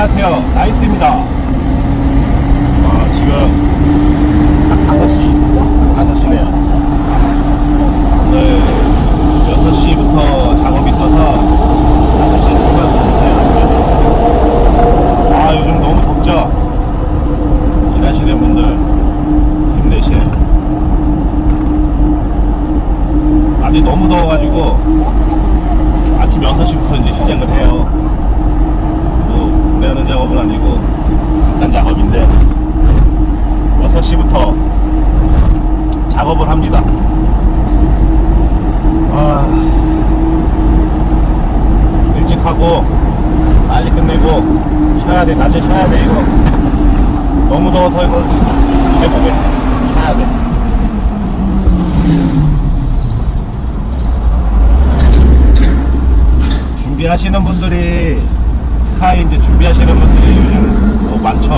안녕하세요. 나이스입니다. 아, 지금 딱 5시, 5시네요. 오늘 6시부터 작업이 있어서 5시에 출발했어요. 집에서. 아, 요즘 너무 덥죠? 일하시는 분들 힘내시네요. 아직 너무 더워가지고 아침 6시부터 이제 시작을 해요. 뭐 오래 하는 작업은 아니고 잠깐 작업인데 6시부터 작업을 합니다. 아, 일찍 하고 빨리 끝내고 쉬어야 돼. 낮에 쉬어야 돼 이거. 너무 더워서 이거 입에 몸에 쉬어야 돼. 준비하시는 분들이 스카이 이제 준비하시는 분들이 요즘 뭐 많죠.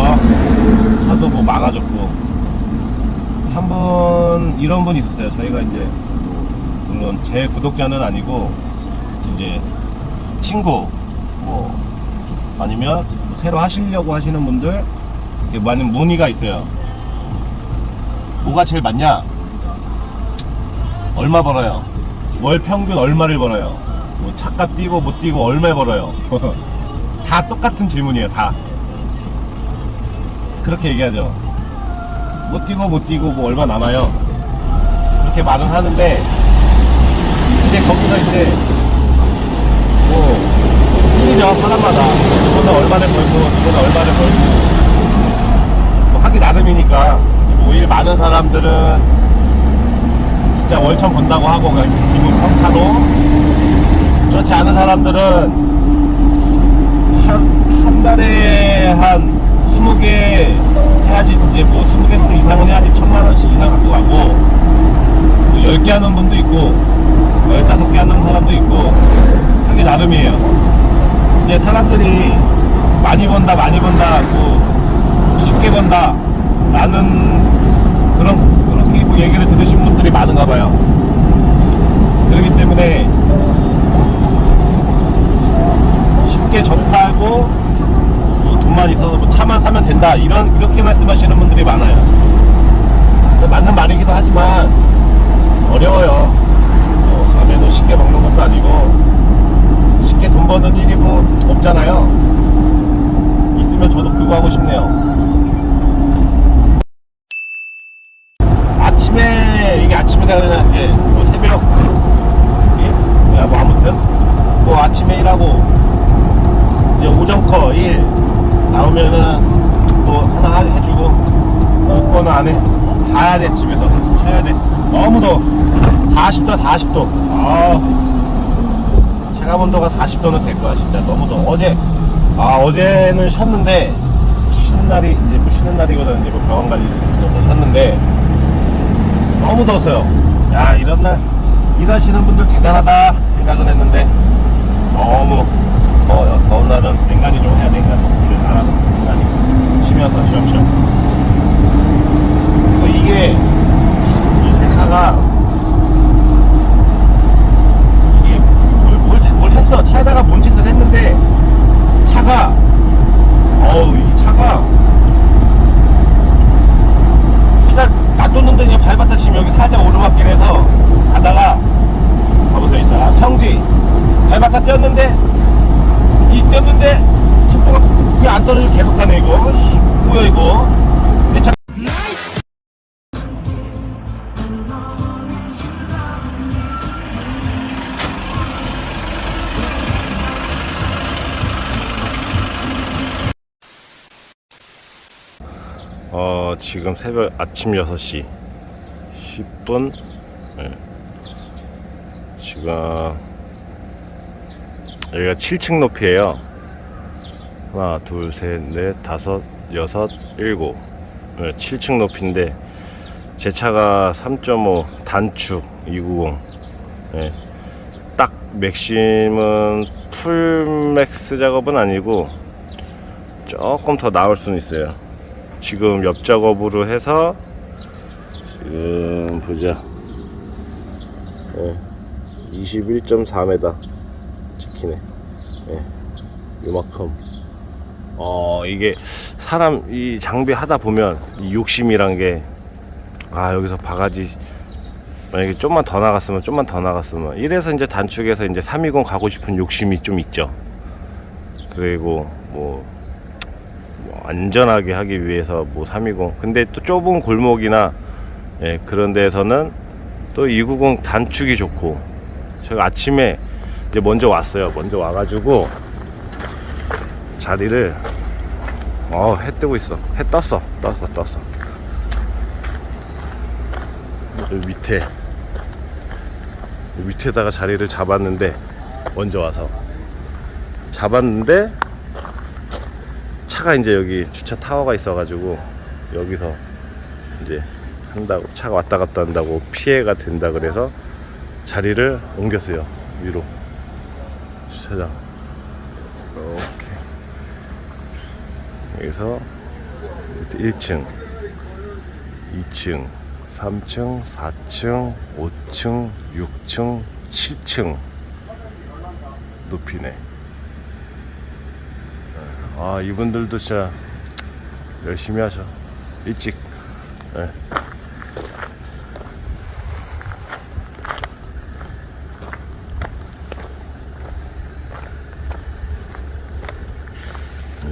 차도 뭐 막아줬고 한 분 이런 분 있었어요. 저희가 이제 뭐 물론 제 구독자는 아니고 이제 친구 뭐 아니면 뭐 새로 하시려고 하시는 분들 많은 문의가 있어요. 뭐가 제일 많냐? 얼마 벌어요? 월 평균 얼마를 벌어요? 뭐 차값 뛰고 못 뛰고 얼마 벌어요? 다 똑같은 질문이에요, 다. 그렇게 얘기하죠. 못 뛰고 못 뛰고 뭐 얼마 남아요? 그렇게 말은 하는데, 근데 거기서 이제, 뭐, 틀리죠, 사람마다. 이거는 얼마를 벌고, 이거는 얼마를 벌고. 뭐 하기 나름이니까, 뭐일 많은 사람들은 진짜 월천 번다고 하고, 그냥 기분 평타로. 그렇지 않은 사람들은 한, 한 달에 한 20개 해야지 이제 뭐 20개 이상은 해야지 천만 원씩 이상 갖고 가고. 뭐 10개 하는 분도 있고 15개 하는 사람도 있고 하기 나름이에요. 이제 사람들이 많이 번다 많이 번다 뭐 쉽게 번다 라는 그런 그렇게 뭐 얘기를 들으신 분들이 많은가 봐요 그렇기 때문에 쉽게 접하고 뭐 돈만 있어서 뭐 차만 사면 된다 이런 이렇게 말씀하시는 분들이 많아요. 근데 맞는 말이기도 하지만 어려워요. 뭐 밤에도 쉽게 먹는 것도 아니고 쉽게 돈 버는 일이 뭐 없잖아요. 있으면 저도 그거 하고 싶네요. 그러나 이제 뭐 새벽 일? 야, 뭐 아무튼 뭐 아침에 일하고 이제 오전 거1 나오면은 뭐 하나 하- 해주고 먹거는 안해. 자야 돼 집에서. 쉬어야 돼. 너무 더워 40도 40도. 아 체감 온도가 40도는 될 거야 진짜. 너무 더워 어제 아 어제는 쉬었는데 쉬는 날이 이제 뭐 쉬는 날이거든. 이제 뭐 병원 갈 일이 있어서 쉬었는데 너무 더웠어요 야 이런 날 일하시는 분들 대단하다 생각은 했는데 너무 더워요. 더운 날은 인간이 좀 해야 돼, 인간. 일을 알아서 인간이. 쉬면서 쉬엄쉬엄. 뭐 이게, 이새 차가, 이게 뭘, 뭘, 뭘 했어. 차에다가 뭔 짓을 했는데, 차가, 지금 새벽 아침 6시 10분 지금 여기가 7층 높이에요. 하나, 둘, 셋, 넷, 다섯, 여섯, 일곱. 네, 7층 높이인데 제 차가 3.5 단축 290. 네, 딱 맥심은 풀 맥스 작업은 아니고 조금 더 나올 수는 있어요. 지금 옆 작업으로 해서 지금 보자. 네, 21.4m. 찍히네. 예, 요만큼. 어 이게 사람 이 장비 하다 보면 이 욕심이란 게 아 여기서 바가지 만약에 좀만 더 나갔으면 좀만 더 나갔으면 이래서 이제 단축에서 이제 320 가고 싶은 욕심이 좀 있죠. 그리고 뭐, 뭐 안전하게 하기 위해서 뭐 320 근데 또 좁은 골목이나 예, 그런 데에서는 또 290 단축이 좋고 제가 아침에 이제 먼저 왔어요. 먼저 와가지고 자리를 어 해 뜨고 있어. 해 떴어. 떴어 떴어. 밑에 밑에다가 자리를 잡았는데 먼저 와서 잡았는데 차가 이제 여기 주차 타워가 있어가지고 여기서 이제 한다고 차가 왔다 갔다 한다고 피해가 된다 그래서 자리를 옮겼어요 위로. 주차장. 이렇게 여기서 1층 2층 3층 4층 5층 6층 7층 높이네 아 이분들도 진짜 열심히 하셔 일찍 예.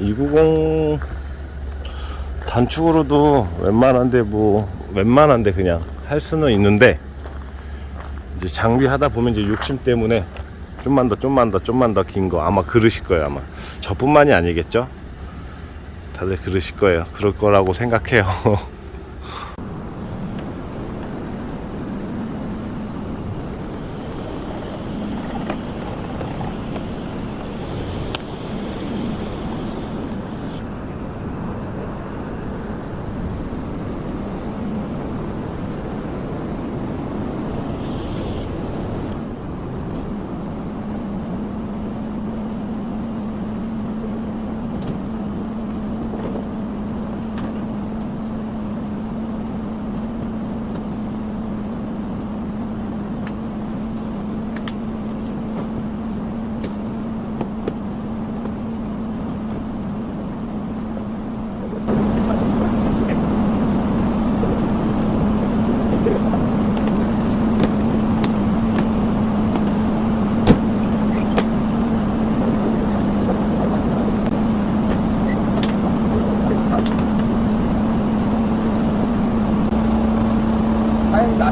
(290) 단축으로도 웬만한데 뭐 웬만한데 그냥 할 수는 있는데 이제 장비 하다 보면 이제 욕심 때문에 좀만 더 좀만 더 좀만 더 긴 거 아마 그러실 거예요 아마. 저뿐만이 아니겠죠? 다들 그러실 거예요. 그럴 거라고 생각해요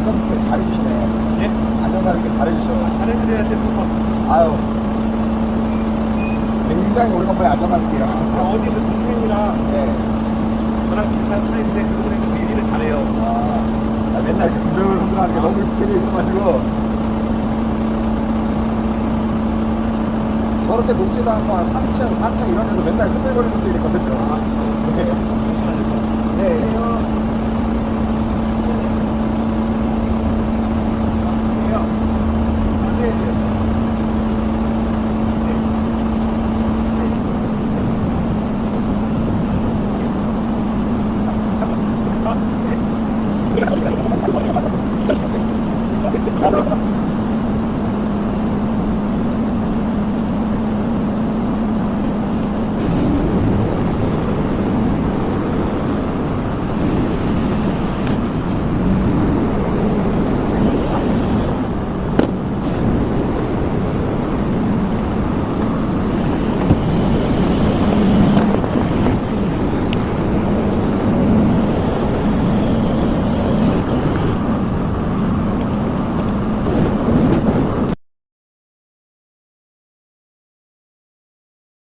안전하게 잘해주시네. 예? 안전하게 잘해주셔. 잘해드려야 될것 아유. 굉장히 오래간만에 안전하게요. 어디서 동생이랑 네. 저랑 비슷한 사이인데 그분이 일을 잘해요 아, 나 맨날 이렇게 흔들흔들하는 게 너무 웃기게 있어가지고. 저렇게 녹지도 않고 한 3층, 4층 이런 데도 맨날 흔들거리는 분들이 있거든요. 네. 네.